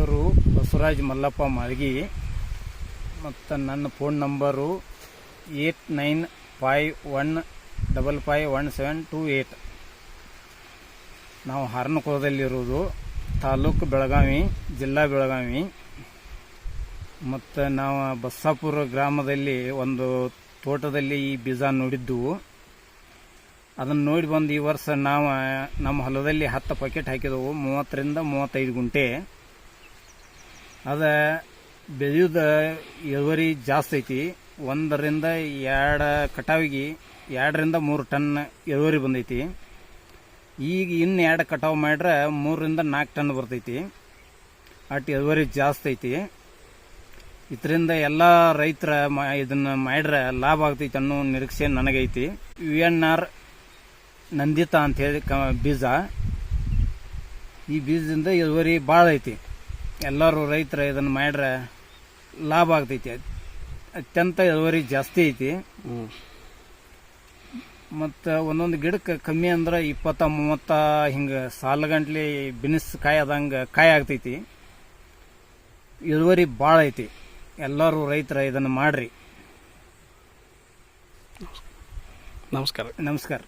ಹೆಸರು ಬಸವರಾಜ್ ಮಲ್ಲಪ್ಪ ಮಾಳ್ಗಿ ಮತ್ತು ನನ್ನ phone number eight nine five one double five one seven two eight. ನಾವು ಹಾರನಕುಳದಲ್ಲಿರೋದು ತಾಲೂಕು ಬೆಳಗಾವಿ, ಜಿಲ್ಲಾ ಬೆಳಗಾವಿ. ಮತ್ತು ನಾವು ಬಸ್ಸಾಪುರ ಗ್ರಾಮದಲ್ಲಿ ಒಂದು ತೋಟದಲ್ಲಿ ಈ ಬೀಜ ನೋಡಿದ್ದೆವು ಅದನ್ನು ನೋಡಿ ಬಂದು ಈ ವರ್ಷ ನಾವು ನಮ್ಮ ಹೊಲದಲ್ಲಿ ಹತ್ತು ಪ್ಯಾಕೆಟ್ ಹಾಕಿದೆವು, ಮೂವತ್ತರಿಂದ ಮೂವತ್ತೈದು ಗುಂಟೆ. ಅದ ಬೆಳೆಯುದ ಇಳುವರಿ ಜಾಸ್ತಿ ಐತಿ. ಒಂದರಿಂದ ಎರಡು ಕಟಾವಿಗೆ ಎರಡರಿಂದ ಮೂರು ಟನ್ ಇಳುವರಿ ಬಂದೈತಿ. ಈಗ ಇನ್ನು ಎರಡು ಕಟಾವು ಮಾಡ್ರೆ ಮೂರರಿಂದ ನಾಲ್ಕು ಟನ್ ಬರ್ತೈತಿ. ಅಟ್ ಇಳುವರಿ ಜಾಸ್ತಿ ಐತಿ. ಇದರಿಂದ ಎಲ್ಲ ರೈತರ ಮ- ಇದನ್ನು ಮಾಡ್ರೆ ಲಾಭ ಆಗ್ತೈತಿ ಅನ್ನೋ ನಿರೀಕ್ಷೆ ನನಗೈತಿ. ಯು ಎನ್ ಆರ್ ನಂದಿತ ಅಂತ ಹೇಳಿ ಕ ಬೀಜ. ಈ ಬೀಜದಿಂದ ಇಳುವರಿ ಭಾಳ ಐತಿ. ಎಲ್ಲರೂ ರೈತರು ಇದನ್ನು ಮಾಡ್ರೆ ಲಾಭ ಆಗ್ತೈತಿ. ಅತ್ಯಂತ ಇಳುವರಿ ಜಾಸ್ತಿ ಐತಿ. ಮತ್ತು ಒಂದೊಂದು ಗಿಡಕ್ಕೆ ಕಮ್ಮಿ ಅಂದ್ರೆ ಇಪ್ಪತ್ತ ಮೂವತ್ತ ಹಿಂಗೆ ಸಾಲಗಂಟ್ಲಿ ಬಿನಿಸ್ ಕಾಯಿ ಆದಂಗೆ ಕಾಯಿ ಆಗ್ತೈತಿ. ಇಳುವರಿ ಭಾಳ ಐತಿ. ಎಲ್ಲರೂ ರೈತರ ಇದನ್ನು ಮಾಡ್ರಿ. ನಮಸ್ಕಾರ. ನಮಸ್ಕಾರ.